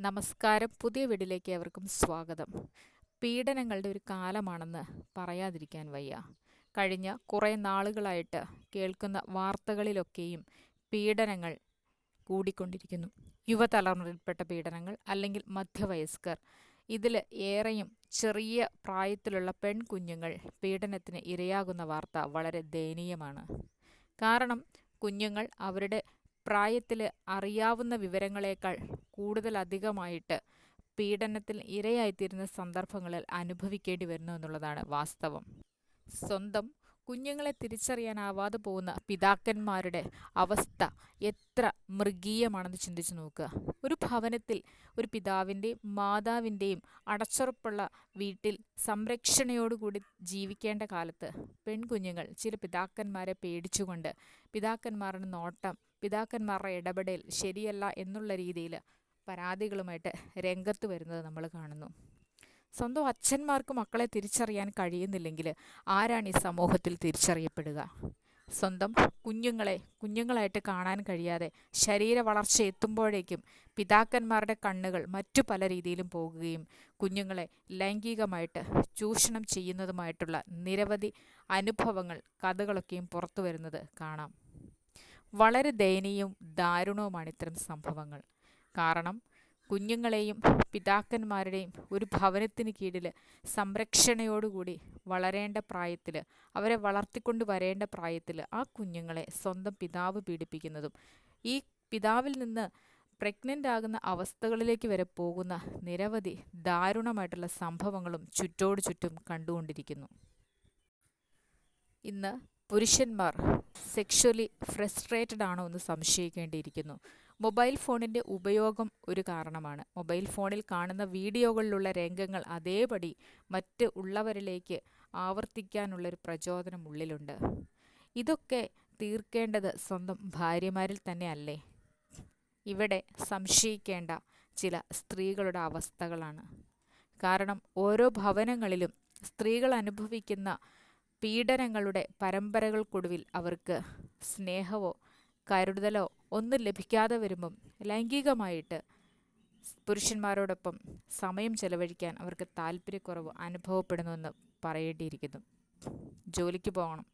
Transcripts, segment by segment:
നമസ്കാരം. പുതിയ വീടിലേക്ക് അവർക്കും സ്വാഗതം. പീഡനങ്ങളുടെ ഒരു കാലമാണെന്ന് പറയാതിരിക്കാൻ വയ്യ. കഴിഞ്ഞ കുറേ നാളുകളായിട്ട് കേൾക്കുന്ന വാർത്തകളിലൊക്കെയും പീഡനങ്ങൾ കൂടിക്കൊണ്ടിരിക്കുന്നു. യുവതലമുറയിൽപ്പെട്ട പീഡനങ്ങൾ അല്ലെങ്കിൽ മധ്യവയസ്കർ. ഇതിൽ ഏറെയും ചെറിയ പ്രായത്തിലുള്ള പെൺകുഞ്ഞുങ്ങൾ പീഡനത്തിന് ഇരയാകുന്ന വാർത്ത വളരെ ദയനീയമാണ്. കാരണം കുഞ്ഞുങ്ങൾ അവരുടെ പ്രായത്തിൽ അറിയാവുന്ന വിവരങ്ങളേക്കാൾ കൂടുതലധികമായിട്ട് പീഡനത്തിൽ ഇരയായിത്തീരുന്ന സന്ദർഭങ്ങളിൽ അനുഭവിക്കേണ്ടി വരുന്നു എന്നുള്ളതാണ് വാസ്തവം. സ്വന്തം കുഞ്ഞുങ്ങളെ തിരിച്ചറിയാനാവാതെ പോകുന്ന പിതാക്കന്മാരുടെ അവസ്ഥ എത്ര മൃഗീയമാണെന്ന് ചിന്തിച്ചു നോക്കുക. ഒരു ഭവനത്തിൽ ഒരു പിതാവിന്റെയും മാതാവിന്റെയും അടച്ചുറപ്പുള്ള വീട്ടിൽ സംരക്ഷണയോടുകൂടി ജീവിക്കേണ്ട കാലത്ത് പെൺകുഞ്ഞുങ്ങൾ ചില പിതാക്കന്മാരെ പേടിച്ചുകൊണ്ട് പിതാക്കന്മാരുടെ നോട്ടം പിതാക്കന്മാരുടെ ഇടപെടൽ ശരിയല്ല എന്നുള്ള രീതിയിൽ പരാതികളുമായിട്ട് രംഗത്ത് വരുന്നത് നമ്മൾ കാണുന്നു. സ്വന്തം അച്ഛന്മാർക്ക് മക്കളെ തിരിച്ചറിയാൻ കഴിയുന്നില്ലെങ്കിൽ ആരാണ് ഈ സമൂഹത്തിൽ തിരിച്ചറിയപ്പെടുക? സ്വന്തം കുഞ്ഞുങ്ങളെ കുഞ്ഞുങ്ങളായിട്ട് കാണാൻ കഴിയാതെ ശരീര വളർച്ച എത്തുമ്പോഴേക്കും പിതാക്കന്മാരുടെ കണ്ണുകൾ മറ്റു പല രീതിയിലും പോകുകയും കുഞ്ഞുങ്ങളെ ലൈംഗികമായിട്ട് ചൂഷണം ചെയ്യുന്നതുമായിട്ടുള്ള നിരവധി അനുഭവങ്ങൾ കഥകളൊക്കെയും പുറത്തു വരുന്നത് കാണാം. വളരെ ദയനീയവും ദാരുണവുമാണ് ഇത്തരം സംഭവങ്ങൾ. കാരണം കുഞ്ഞുങ്ങളെയും പിതാക്കന്മാരുടെയും ഒരു ഭവനത്തിന് കീഴിൽ സംരക്ഷണയോടുകൂടി വളരേണ്ട പ്രായത്തിൽ അവരെ വളർത്തിക്കൊണ്ട് വരേണ്ട പ്രായത്തിൽ ആ കുഞ്ഞുങ്ങളെ സ്വന്തം പിതാവ് പീഡിപ്പിക്കുന്നതും ഈ പിതാവിൽ നിന്ന് പ്രഗ്നന്റ് ആകുന്ന അവസ്ഥകളിലേക്ക് വരെ പോകുന്ന നിരവധി ദാരുണമായിട്ടുള്ള സംഭവങ്ങളും ചുറ്റോട് ചുറ്റും കണ്ടുകൊണ്ടിരിക്കുന്നു. ഇന്ന് പുരുഷന്മാർ സെക്ഷലി ഫ്രസ്ട്രേറ്റഡ് ആണോ എന്ന് സംശയിക്കേണ്ടിയിരിക്കുന്നു. മൊബൈൽ ഫോണിന്റെ ഉപയോഗം ഒരു കാരണമാണ്. മൊബൈൽ ഫോണിൽ കാണുന്ന വീഡിയോകളിലുള്ള രംഗങ്ങൾ അതേപടി മറ്റ് ഉള്ളവരിലേക്ക് ആവർത്തിക്കാനുള്ളൊരു പ്രചോദനം ഉള്ളിലുണ്ട്. ഇതൊക്കെ തീർക്കേണ്ടത് സ്വന്തം ഭാര്യമാരിൽ തന്നെയല്ലേ? ഇവിടെ സംശയിക്കേണ്ട ചില സ്ത്രീകളുടെ അവസ്ഥകളാണ്. കാരണം ഓരോ ഭവനങ്ങളിലും സ്ത്രീകൾ അനുഭവിക്കുന്ന പീഡനങ്ങളുടെ പരമ്പരകൾക്കൊടുവിൽ അവർക്ക് സ്നേഹമോ കരുതലോ ഒന്നും ലഭിക്കാതെ വരുമ്പം ലൈംഗികമായിട്ട് പുരുഷന്മാരോടൊപ്പം സമയം ചെലവഴിക്കാൻ അവർക്ക് താല്പര്യക്കുറവ് അനുഭവപ്പെടുന്നുവെന്ന് പറയേണ്ടിയിരിക്കുന്നു. ജോലിക്ക് പോകണം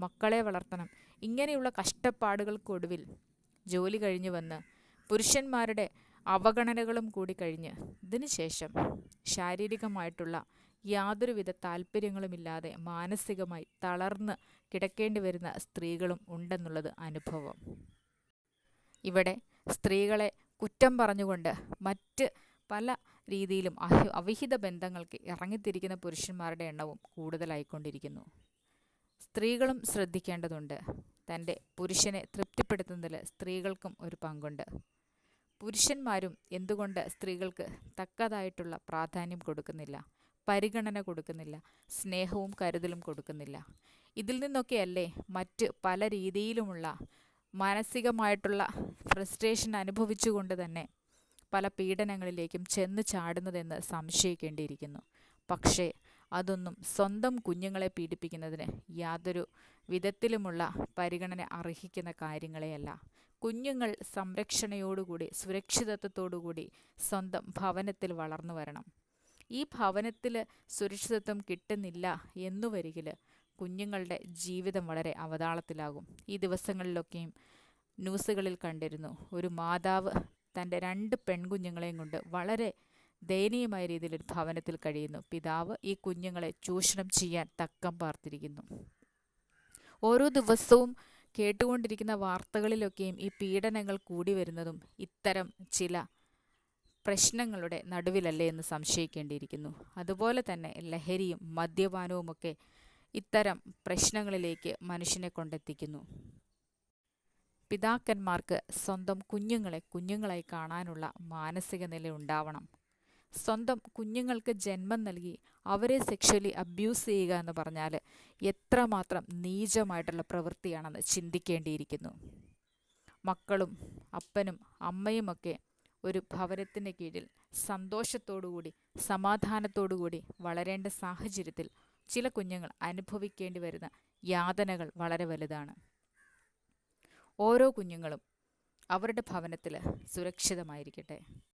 മക്കളെ വളർത്തണം ഇങ്ങനെയുള്ള കഷ്ടപ്പാടുകൾക്കൊടുവിൽ ജോലി കഴിഞ്ഞു വന്ന് പുരുഷന്മാരുടെ അവഗണനകളും കൂടി കഴിഞ്ഞ് ഇതിനുശേഷം ശാരീരികമായിട്ടുള്ള യാതൊരുവിധ താല്പര്യങ്ങളുമില്ലാതെ മാനസികമായി തളർന്ന് കിടക്കേണ്ടി വരുന്ന സ്ത്രീകളും ഉണ്ടെന്നുള്ളത് അനുഭവം. ഇവിടെ സ്ത്രീകളെ കുറ്റം പറഞ്ഞുകൊണ്ട് മറ്റ് പല രീതിയിലും അവിഹിത ബന്ധങ്ങൾക്ക് ഇറങ്ങിത്തിരിക്കുന്ന പുരുഷന്മാരുടെ എണ്ണവും കൂടുതലായിക്കൊണ്ടിരിക്കുന്നു. സ്ത്രീകളും ശ്രദ്ധിക്കേണ്ടതുണ്ട്. തന്റെ പുരുഷനെ തൃപ്തിപ്പെടുത്തുന്നതിൽ സ്ത്രീകൾക്കും ഒരു പങ്കുണ്ട്. പുരുഷന്മാരും എന്തുകൊണ്ട് സ്ത്രീകൾക്ക് തക്കതായിട്ടുള്ള പ്രാധാന്യം കൊടുക്കുന്നില്ല? പരിഗണന കൊടുക്കുന്നില്ല സ്നേഹവും കരുതലും കൊടുക്കുന്നില്ല. ഇതിൽ നിന്നൊക്കെയല്ലേ മറ്റ് പല രീതിയിലുമുള്ള മാനസികമായിട്ടുള്ള ഫ്രസ്ട്രേഷൻ അനുഭവിച്ചുകൊണ്ട് തന്നെ പല പീഡനങ്ങളിലേക്കും ചെന്ന് ചാടുന്നതെന്ന് സംശയിക്കേണ്ടിയിരിക്കുന്നു. പക്ഷേ അതൊന്നും സ്വന്തം കുഞ്ഞുങ്ങളെ പീഡിപ്പിക്കുന്നതിന് യാതൊരു വിധത്തിലുമുള്ള പരിഗണന അർഹിക്കുന്ന കാര്യങ്ങളെയല്ല. കുഞ്ഞുങ്ങൾ സംരക്ഷണയോടുകൂടി സുരക്ഷിതത്വത്തോടുകൂടി സ്വന്തം ഭവനത്തിൽ വളർന്നു വരണം. ഈ ഭവനത്തിൽ സുരക്ഷിതത്വം കിട്ടുന്നില്ല എന്നു വരികിൽ കുഞ്ഞുങ്ങളുടെ ജീവിതം വളരെ അവതാളത്തിലാകും. ഈ ദിവസങ്ങളിലൊക്കെയും ന്യൂസുകളിൽ കണ്ടിരുന്നു ഒരു മാതാവ് തന്റെ രണ്ട് പെൺകുഞ്ഞുങ്ങളെയും കൊണ്ട് വളരെ ദയനീയമായ രീതിയിൽ ഒരു ഭവനത്തിൽ കഴിയുന്നു. പിതാവ് ഈ കുഞ്ഞുങ്ങളെ ചൂഷണം ചെയ്യാൻ തക്കം പാർത്തിരിക്കുന്നു. ഓരോ ദിവസവും കേട്ടുകൊണ്ടിരിക്കുന്ന വാർത്തകളിലൊക്കെയും ഈ പീഡനങ്ങൾ കൂടി വരുന്നതും ഇത്തരം ചില പ്രശ്നങ്ങളുടെ നടുവിലല്ലേ എന്ന് സംശയിക്കേണ്ടിയിരിക്കുന്നു. അതുപോലെ തന്നെ ലഹരിയും മദ്യപാനവുമൊക്കെ ഇത്തരം പ്രശ്നങ്ങളിലേക്ക് മനുഷ്യനെ കൊണ്ടെത്തിക്കുന്നു. പിതാക്കന്മാർക്ക് സ്വന്തം കുഞ്ഞുങ്ങളെ കുഞ്ഞുങ്ങളായി കാണാനുള്ള മാനസിക നില ഉണ്ടാവണം. സ്വന്തം കുഞ്ഞുങ്ങൾക്ക് ജന്മം നൽകി അവരെ സെക്ഷലി അബ്യൂസ് ചെയ്യുക എന്ന് പറഞ്ഞാൽ എത്രമാത്രം നീചമായിട്ടുള്ള പ്രവൃത്തിയാണെന്ന് ചിന്തിക്കേണ്ടിയിരിക്കുന്നു. മക്കളും അപ്പനും അമ്മയുമൊക്കെ ഒരു ഭവനത്തിന് കീഴിൽ സന്തോഷത്തോടുകൂടി സമാധാനത്തോടുകൂടി വളരേണ്ട സാഹചര്യത്തിൽ ചില കുഞ്ഞുങ്ങൾ അനുഭവിക്കേണ്ടി വരുന്ന യാതനകൾ വളരെ വലുതാണ്. ഓരോ കുഞ്ഞുങ്ങളും അവരുടെ ഭവനത്തിൽ സുരക്ഷിതമായിരിക്കട്ടെ.